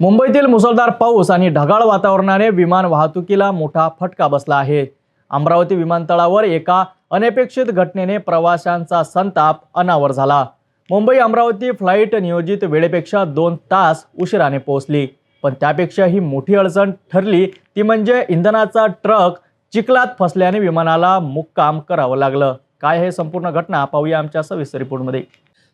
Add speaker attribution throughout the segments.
Speaker 1: मुंबईतील मुसळधार पाऊस आणि ढगाळ वातावरणाने विमान वाहतुकीला मोठा फटका बसला आहे. अमरावती विमानतळावर एका अनपेक्षित घटनेने प्रवाशांचा संताप अनावर झाला. मुंबई अमरावती फ्लाईट नियोजित वेळेपेक्षा दोन तास उशिराने पोहोचली पण त्यापेक्षा ही मोठी अडचण ठरली ती म्हणजे इंधनाचा ट्रक चिखलात फसल्याने विमानाला मुक्काम करावं लागलं. काय हे संपूर्ण घटना पाहूया आमच्या सविस्तर रिपोर्टमध्ये.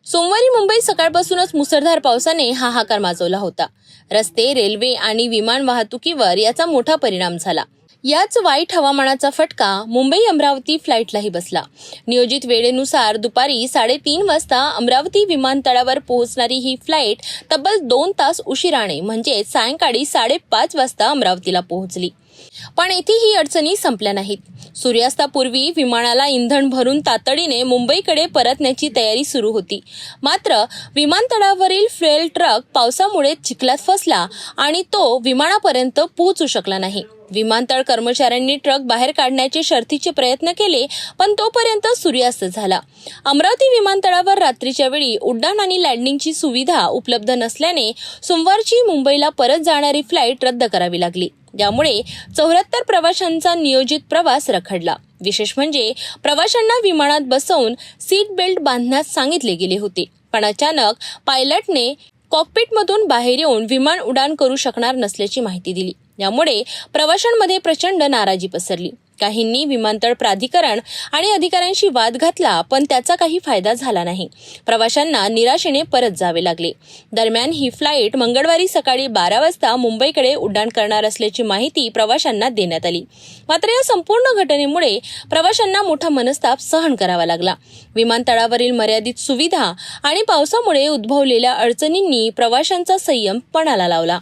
Speaker 2: सोमवारी मुंबईत सकाळपासूनच मुसळधार पावसाने हाहाकार माजवला होता. रस्ते रेल्वे आणि विमान वाहतुकीवर याचा मोठा परिणाम झाला. याच वाईट हवामानाचा फटका मुंबई अमरावती फ्लाईटलाही बसला. नियोजित वेळेनुसार दुपारी साडेतीन वाजता अमरावती विमानतळावर पोहोचणारी ही फ्लाईट तब्बल दोन तास उशिराने म्हणजे सायंकाळी साडेपाच वाजता अमरावतीला पोहोचली. पण येथे ही अडचणी संपल्या नाहीत. सूर्यास्तापूर्वी विमानाला इंधन भरून तातडीने मुंबईकडे परतण्याची तयारी सुरू होती. मात्र विमानतळावरील फ्युएल ट्रक पावसामुळे चिखलात फसला आणि तो विमानापर्यंत पोहोचू शकला नाही. विमानतळ कर्मचाऱ्यांनी ट्रक बाहेर काढण्याचे शर्थीचे प्रयत्न केले पण तोपर्यंत सूर्यास्त झाला. अमरावती विमानतळावर रात्रीच्या वेळी उड्डाण आणि लँडिंगची सुविधा उपलब्ध नसल्याने सोमवारची मुंबईला परत जाणारी फ्लाईट रद्द करावी लागली. त्यामुळे चौऱ्याहत्तर प्रवाशांचा नियोजित प्रवास रखडला. विशेष म्हणजे प्रवाशांना विमानात बसवून सीट बेल्ट बांधण्यास सांगितले गेले होते. पण अचानक पायलटने कॉकपिटमधून बाहेर येऊन विमान उड्डाण करू शकणार नसल्याची माहिती दिली. यामुळे प्रवाशांमध्ये प्रचंड नाराजी पसरली. काहींनी विमानतळ प्राधिकरण आणि अधिकाऱ्यांशी वाद घातला पण त्याचा काही फायदा झाला नाही. प्रवाशांना निराशेने परत जावे लागले. दरम्यान ही फ्लाईट मंगळवारी सकाळी बारा वाजता मुंबईकडे उड्डाण करणार असल्याची माहिती प्रवाशांना देण्यात आली. मात्र या संपूर्ण घटनेमुळे प्रवाशांना मोठा मनस्ताप सहन करावा लागला. विमानतळावरील मर्यादित सुविधा आणि पावसामुळे उद्भवलेल्या अडचणींनी प्रवाशांचा संयम पणाला लावला.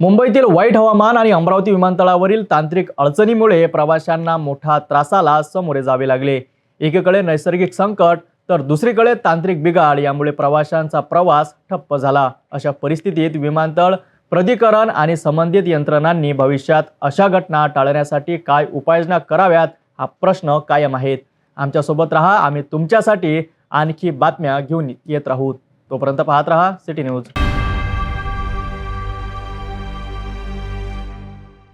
Speaker 1: मुंबईतील वाईट हवामान आणि अमरावती विमानतळावरील तांत्रिक अडचणीमुळे प्रवाशांना मोठा त्रासाला सामोरे जावे लागले. एकीकडे नैसर्गिक संकट तर दुसरीकडे तांत्रिक बिघाड यामुळे प्रवाशांचा प्रवास ठप्प झाला. अशा परिस्थितीत विमानतळ प्राधिकरण आणि संबंधित यंत्रणांनी भविष्यात अशा घटना टाळण्यासाठी काय उपाययोजना कराव्यात हा प्रश्न कायम आहेत आमच्यासोबत राहा आम्ही तुमच्यासाठी आणखी बातम्या घेऊन येत राहू. तोपर्यंत पाहत राहा सिटी न्यूज.